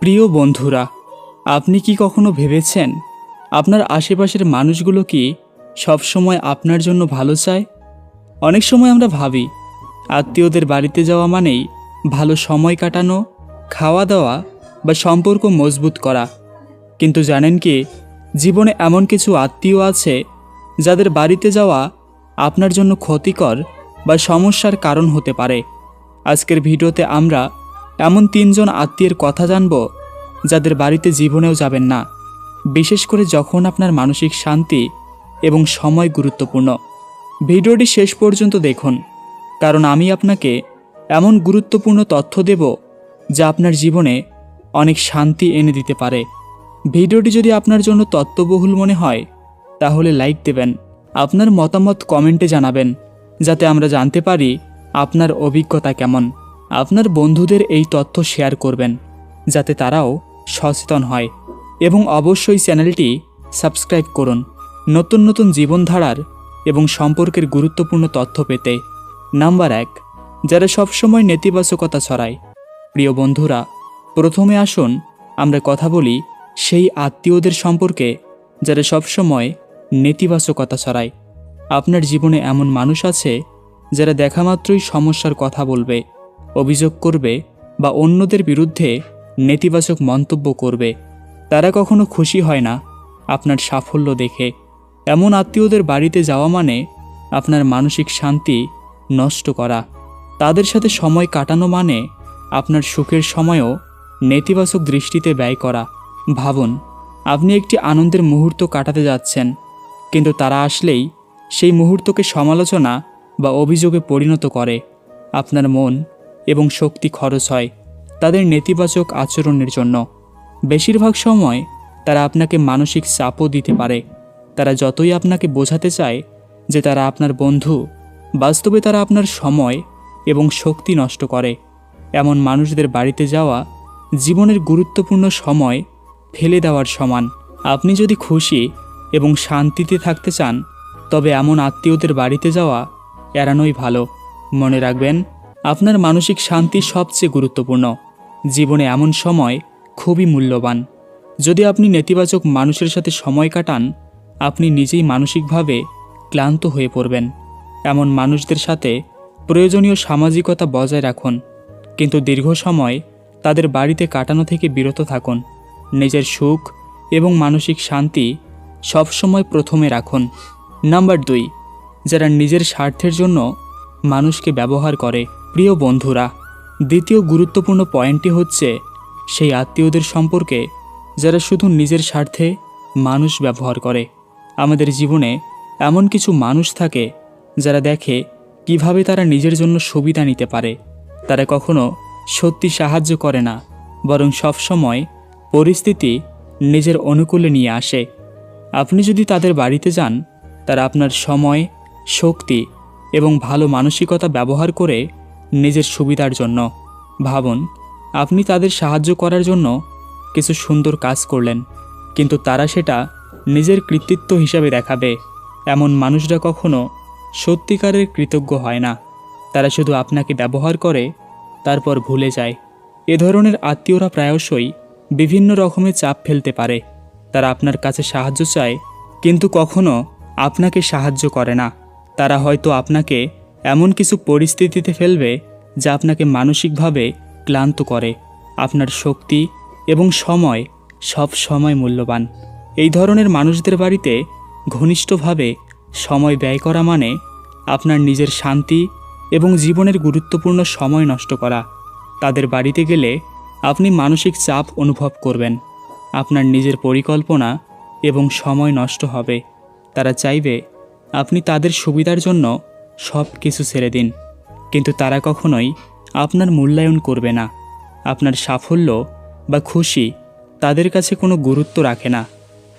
প্রিয় বন্ধুরা, আপনি কি কখনো ভেবেছেন আপনার আশেপাশের মানুষগুলো কি সবসময় আপনার জন্য ভালো চায়? অনেক সময় আমরা ভাবি, আত্মীয়দের বাড়িতে যাওয়া মানেই ভালো সময় কাটানো, খাওয়া দাওয়া বা সম্পর্ক মজবুত করা। কিন্তু জানেন কি, জীবনে এমন কিছু আত্মীয় আছে যাদের বাড়িতে যাওয়া আপনার জন্য ক্ষতিকর বা সমস্যার কারণ হতে পারে। আজকের ভিডিওতে আমরা এমন তিনজন আত্মীয়ের কথা জানব, যাদের বাড়িতে জীবনেও যাবেন না, বিশেষ করে যখন আপনার মানসিক শান্তি এবং সময় গুরুত্বপূর্ণ। ভিডিওটি শেষ পর্যন্ত দেখুন, কারণ আমি আপনাকে এমন গুরুত্বপূর্ণ তথ্য দেব যা আপনার জীবনে অনেক শান্তি এনে দিতে পারে। ভিডিওটি যদি আপনার জন্য তত্ত্ববহুল মনে হয়, তাহলে লাইক দেবেন, আপনার মতামত কমেন্টে জানাবেন, যাতে আমরা জানতে পারি আপনার অভিজ্ঞতা কেমন। আপনার বন্ধুদের এই তথ্য শেয়ার করবেন, যাতে তারাও সচেতন হয়। এবং অবশ্যই চ্যানেলটি সাবস্ক্রাইব করুন নতুন নতুন জীবনধারার এবং সম্পর্কের গুরুত্বপূর্ণ তথ্য পেতে। নাম্বার এক, যারা সবসময় নেতিবাচকতা ছড়ায়। প্রিয় বন্ধুরা, প্রথমে আসুন আমরা কথা বলি সেই আত্মীয়দের সম্পর্কে যারা সবসময় নেতিবাচকতা ছড়ায়। আপনার জীবনে এমন মানুষ আছে যারা দেখামাত্রই সমস্যার কথা বলবে। অভিযোগ করবে বা অন্যদের বিরুদ্ধে নেতিবাচক মন্তব্য করবে, তারা কখনো খুশি হয় না আপনার সাফল্য দেখে। এমন আত্মীয়দের বাড়িতে যাওয়া মানে আপনার মানসিক শান্তি নষ্ট করা। তাদের সাথে সময় কাটানো মানে আপনার সুখের সময়ও নেতিবাচক দৃষ্টিতে ব্যয় করা। ভাবুন, আপনি একটি আনন্দের মুহূর্ত কাটাতে যাচ্ছেন, কিন্তু তারা আসলেই সেই মুহূর্তকে সমালোচনা বা অভিযোগে পরিণত করে। আপনার মন এবং শক্তি খরচ হয় তাদের নেতিবাচক আচরণের জন্য। বেশিরভাগ সময় তারা আপনাকে মানসিক চাপও দিতে পারে। তারা যতই আপনাকে বোঝাতে চায় যে তারা আপনার বন্ধু, বাস্তবে তারা আপনার সময় এবং শক্তি নষ্ট করে। এমন মানুষদের বাড়িতে যাওয়া জীবনের গুরুত্বপূর্ণ সময় ফেলে দেওয়ার সমান। আপনি যদি খুশি এবং শান্তিতে থাকতে চান, তবে এমন আত্মীয়দের বাড়িতে যাওয়া এড়ানোই ভালো। মনে রাখবেন আপনার মানসিক শান্তি সবচেয়ে গুরুত্বপূর্ণ। জীবনে এমন সময় খুবই মূল্যবান। যদি আপনি নেতিবাচক মানুষের সাথে সময় কাটান, আপনি নিজেই মানসিকভাবে ক্লান্ত হয়ে পড়বেন। এমন মানুষদের সাথে প্রয়োজনীয় সামাজিকতা বজায় রাখুন। কিন্তু দীর্ঘ সময় তাদের বাড়িতে কাটানো থেকে বিরত থাকুন। নিজের সুখ এবং মানসিক শান্তি সবসময় প্রথমে রাখুন। নাম্বার দুই, যারা নিজের স্বার্থের জন্য মানুষকে ব্যবহার করে। প্রিয় বন্ধুরা, দ্বিতীয় গুরুত্বপূর্ণ পয়েন্টটি হচ্ছে সেই আত্মীয়দের সম্পর্কে যারা শুধু নিজের স্বার্থে মানুষ ব্যবহার করে। আমাদের জীবনে এমন কিছু মানুষ থাকে যারা দেখে কীভাবে তারা নিজের জন্য সুবিধা নিতে পারে। তারা কখনো সত্যি সাহায্য করে না, বরং সবসময় পরিস্থিতি নিজের অনুকূলে নিয়ে আসে। আপনি যদি তাদের বাড়িতে যান, তারা আপনার সময়, শক্তি এবং ভালো মানসিকতা ব্যবহার করে নিজের সুবিধার জন্য। ভাবুন, আপনি তাদের সাহায্য করার জন্য কিছু সুন্দর কাজ করলেন, কিন্তু তারা সেটা নিজের কৃতিত্ব হিসাবে দেখাবে। এমন মানুষরা কখনো সত্যিকারের কৃতজ্ঞ হয় না। তারা শুধু আপনাকে ব্যবহার করে, তারপর ভুলে যায়। এ ধরনের আত্মীয়রা প্রায়শই বিভিন্ন রকমের চাপ ফেলতে পারে। তারা আপনার কাছে সাহায্য চায়, কিন্তু কখনো আপনাকে সাহায্য করে না। তারা হয়তো আপনাকে এমন কিছু পরিস্থিতিতে ফেলবে যা আপনাকে মানসিকভাবে ক্লান্ত করে। আপনার শক্তি এবং সময় সব সময় মূল্যবান। এই ধরনের মানুষদের বাড়িতে ঘনিষ্ঠভাবে সময় ব্যয় করা মানে আপনার নিজের শান্তি এবং জীবনের গুরুত্বপূর্ণ সময় নষ্ট করা। তাদের বাড়িতে গেলে আপনি মানসিক চাপ অনুভব করবেন। আপনার নিজের পরিকল্পনা এবং সময় নষ্ট হবে। তারা চাইবে আপনি তাদের সুবিধার জন্য সব কিছু ছেড়ে দিন। কিন্তু তারা কখনোই আপনার মূল্যায়ন করবে না। আপনার সাফল্য বা খুশি তাদের কাছে কোনো গুরুত্ব রাখে না।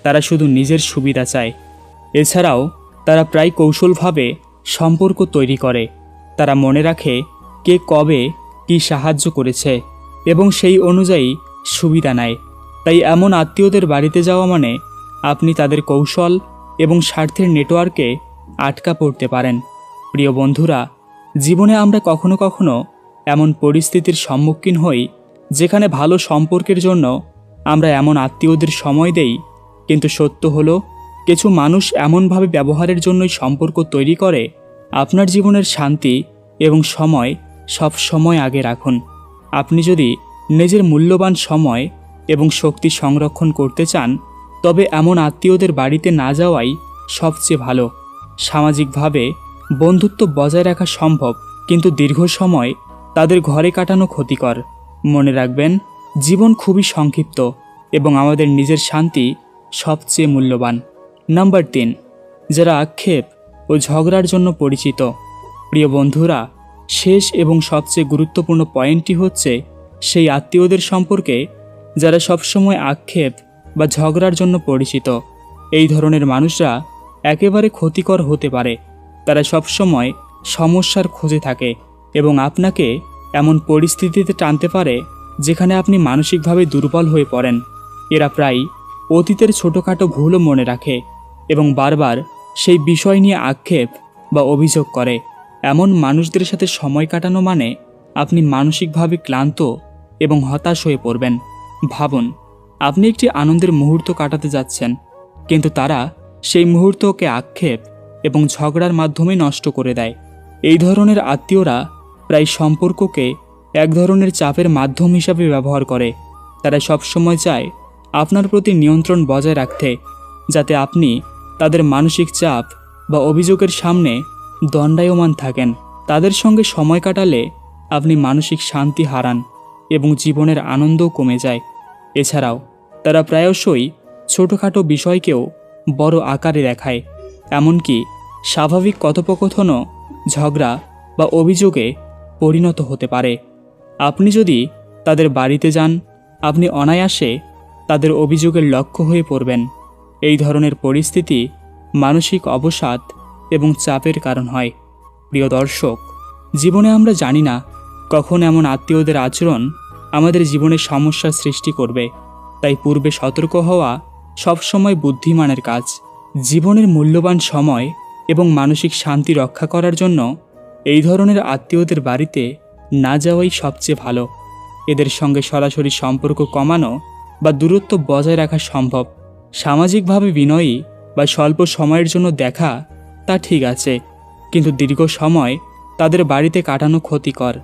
তারা শুধু নিজের সুবিধা চায়। এছাড়াও তারা প্রায় কৌশলভাবে সম্পর্ক তৈরি করে। তারা মনে রাখে কে কবে কি সাহায্য করেছে এবং সেই অনুযায়ী সুবিধা নেয়। তাই এমন আত্মীয়দের বাড়িতে যাওয়া মানে আপনি তাদের কৌশল এবং স্বার্থের নেটওয়ার্কে আটকা পড়তে পারেন। প্রিয় বন্ধুরা, জীবনে আমরা কখনো কখনো এমন পরিস্থিতির সম্মুখীন হই যেখানে ভালো সম্পর্কের জন্য আমরা এমন আত্মীয়দের সময় দেই, কিন্তু সত্য হলো কিছু মানুষ এমনভাবে ব্যবহারের জন্যই সম্পর্ক তৈরি করে আপনার জীবনের শান্তি এবং সময় সব সময় আগে রাখুন। আপনি যদি নিজের মূল্যবান সময় এবং শক্তি সংরক্ষণ করতে চান, তবে এমন আত্মীয়দের বাড়িতে না যাওয়াই সবচেয়ে ভালো। সামাজিকভাবে বন্ধুত্ব বজায় রাখা সম্ভব, কিন্তু দীর্ঘ সময় তাদের ঘরে কাটানো ক্ষতিকর। মনে রাখবেন, জীবন খুবই সংক্ষিপ্ত এবং আমাদের নিজের শান্তি সবচেয়ে মূল্যবান। নাম্বার তিন, যারা আক্ষেপ ও ঝগড়ার জন্য পরিচিত। প্রিয় বন্ধুরা, শেষ এবং সবচেয়ে গুরুত্বপূর্ণ পয়েন্টটি হচ্ছে সেই আত্মীয়দের সম্পর্কে যারা সবসময় আক্ষেপ বা ঝগড়ার জন্য পরিচিত। এই ধরনের মানুষরা একেবারে ক্ষতিকর হতে পারে। তারা সবসময় সমস্যার খোঁজে থাকে এবং আপনাকে এমন পরিস্থিতিতে টানতে পারে যেখানে আপনি মানসিকভাবে দুর্বল হয়ে পড়েন। এরা প্রায় অতীতের ছোটোখাটো ভুলও মনে রাখে এবং বারবার সেই বিষয় নিয়ে আক্ষেপ বা অভিযোগ করে। এমন মানুষদের সাথে সময় কাটানো মানে আপনি মানসিকভাবে ক্লান্ত এবং হতাশ হয়ে পড়বেন। ভাবুন, আপনি একটি আনন্দের মুহূর্ত কাটাতে যাচ্ছেন, কিন্তু তারা সেই মুহূর্তকে আক্ষেপ এবং ঝগড়ার মাধ্যমে নষ্ট করে দেয়। এই ধরনের আত্মীয়রা প্রায় সম্পর্ককে এক ধরনের চাপের মাধ্যম হিসাবে ব্যবহার করে। তারা সবসময় চায় আপনার প্রতি নিয়ন্ত্রণ বজায় রাখতে, যাতে আপনি তাদের মানসিক চাপ বা অভিযোগের সামনে দণ্ডায়মান থাকেন। তাদের সঙ্গে সময় কাটালে আপনি মানসিক শান্তি হারান এবং জীবনের আনন্দও কমে যায়। এছাড়াও, তারা প্রায়শই ছোটোখাটো বিষয়কেও বড় আকারে দেখায়। এমনকি স্বাভাবিক কথোপকথনও, ঝগড়া বা অভিযোগে পরিণত হতে পারে। আপনি যদি তাদের বাড়িতে যান, আপনি অনায়াসে তাদের অভিযোগের লক্ষ্য হয়ে পড়বেন। এই ধরনের পরিস্থিতি মানসিক অবসাদ এবং চাপের কারণ হয়। প্রিয় দর্শক, জীবনে আমরা জানি না কখন এমন আত্মীয়দের আচরণ আমাদের জীবনে সমস্যার সৃষ্টি করবে। তাই পূর্বে সতর্ক হওয়া সবসময় বুদ্ধিমানের কাজ। জীবনের মূল্যবান সময় এবং মানসিক শান্তি রক্ষা করার জন্য এই ধরনের আত্মীয়দের বাড়িতে না যাওয়াই সবচেয়ে ভালো। এদের সঙ্গে সরাসরি সম্পর্ক কমানো বা দূরত্ব বজায় রাখা সম্ভব। সামাজিকভাবে বিনয়ী বা স্বল্প সময়ের জন্য দেখা তা ঠিক আছে, কিন্তু দীর্ঘ সময় তাদের বাড়িতে কাটানো ক্ষতিকর।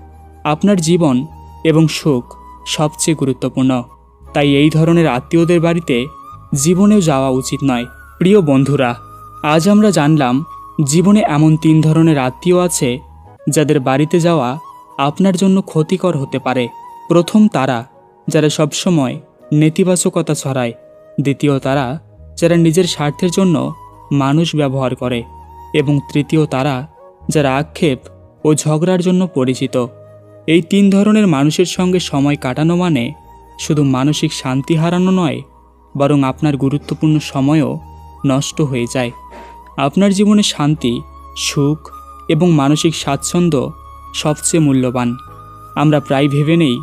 আপনার জীবন এবং সুখ সবচেয়ে গুরুত্বপূর্ণ। তাই এই ধরনের আত্মীয়দের বাড়িতে জীবনেও যাওয়া উচিত নয়। প্রিয় বন্ধুরা, আজ আমরা জানলাম, জীবনে এমন তিন ধরনের আত্মীয় আছে, যাদের বাড়িতে যাওয়া আপনার জন্য ক্ষতিকর হতে পারে। প্রথম তারা, যারা সবসময় নেতিবাচকতা ছড়ায়। দ্বিতীয় তারা, যারা নিজের স্বার্থের জন্য মানুষ ব্যবহার করে। এবং তৃতীয় তারা, যারা আক্ষেপ ও ঝগড়ার জন্য পরিচিত। এই তিন ধরনের মানুষের সঙ্গে সময় কাটানো মানে শুধু মানসিক শান্তি হারানো নয়, বরং আপনার গুরুত্বপূর্ণ সময়ও নষ্ট হয়ে যায়। আপনার জীবনে শান্তি, সুখ এবং মানসিক স্বাচ্ছন্দ্য সবচেয়ে মূল্যবান। আমরা প্রায় ভেবে নেই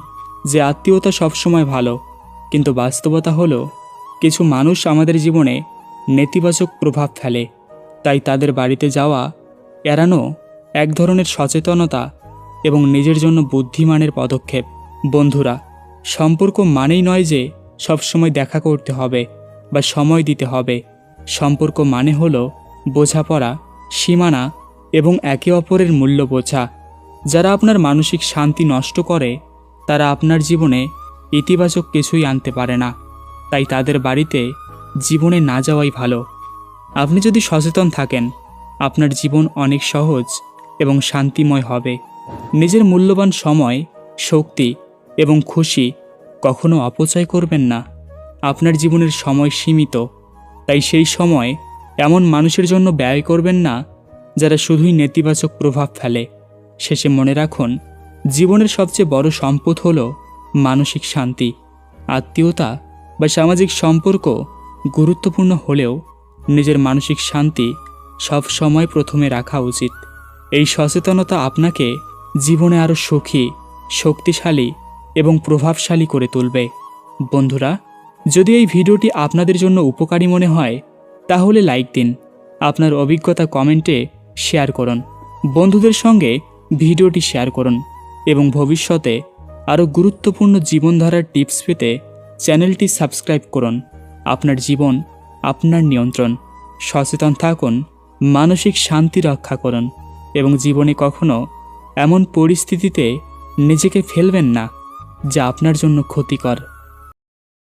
যে আত্মীয়তা সবসময় ভালো, কিন্তু বাস্তবতা হলো, কিছু মানুষ আমাদের জীবনে নেতিবাচক প্রভাব ফেলে, তাই তাদের বাড়িতে যাওয়া, এড়ানো এক ধরনের সচেতনতা এবং নিজের জন্য বুদ্ধিমানের পদক্ষেপ। বন্ধুরা, সম্পর্ক মানেই নয় যে সবসময় দেখা করতে হবে বা সময় দিতে হবে। সম্পর্ক মানে হল বোঝাপড়া, সীমানা এবং একে অপরের মূল্য বোঝা। যারা আপনার মানসিক শান্তি নষ্ট করে, তারা আপনার জীবনে ইতিবাচক কিছুই আনতে পারে না। তাই তাদের বাড়িতে জীবনে না যাওয়াই ভালো। আপনি যদি সচেতন থাকেন, আপনার জীবন অনেক সহজ এবং শান্তিময় হবে। নিজের মূল্যবান সময়, শক্তি এবং খুশি কখনো অপচয় করবেন না। আপনার জীবনের সময় সীমিত। তাই সেই সময় এমন মানুষের জন্য ব্যয় করবেন না যারা শুধুই নেতিবাচক প্রভাব ফেলে। শেষে মনে রাখুন, জীবনের সবচেয়ে বড় সম্পদ হল মানসিক শান্তি, আত্মীয়তা বা সামাজিক সম্পর্ক গুরুত্বপূর্ণ হলেও নিজের মানসিক শান্তি সব সময় প্রথমে রাখা উচিত। এই সচেতনতা আপনাকে জীবনে আরও সুখী, শক্তিশালী এবং প্রভাবশালী করে তুলবে। বন্ধুরা যদি এই ভিডিওটি আপনাদের জন্য উপকারী মনে হয়, তাহলে লাইক দিন। আপনার অভিজ্ঞতা কমেন্টে শেয়ার করুন। বন্ধুদের সঙ্গে ভিডিওটি শেয়ার করুন এবং ভবিষ্যতে আরও গুরুত্বপূর্ণ জীবনধারার টিপস পেতে চ্যানেলটি সাবস্ক্রাইব করুন। আপনার জীবন, আপনার নিয়ন্ত্রণ। সচেতন থাকুন, মানসিক শান্তি রক্ষা করুন এবং জীবনে কখনো এমন পরিস্থিতিতে নিজেকে ফেলবেন না, যা আপনার জন্য ক্ষতিকর।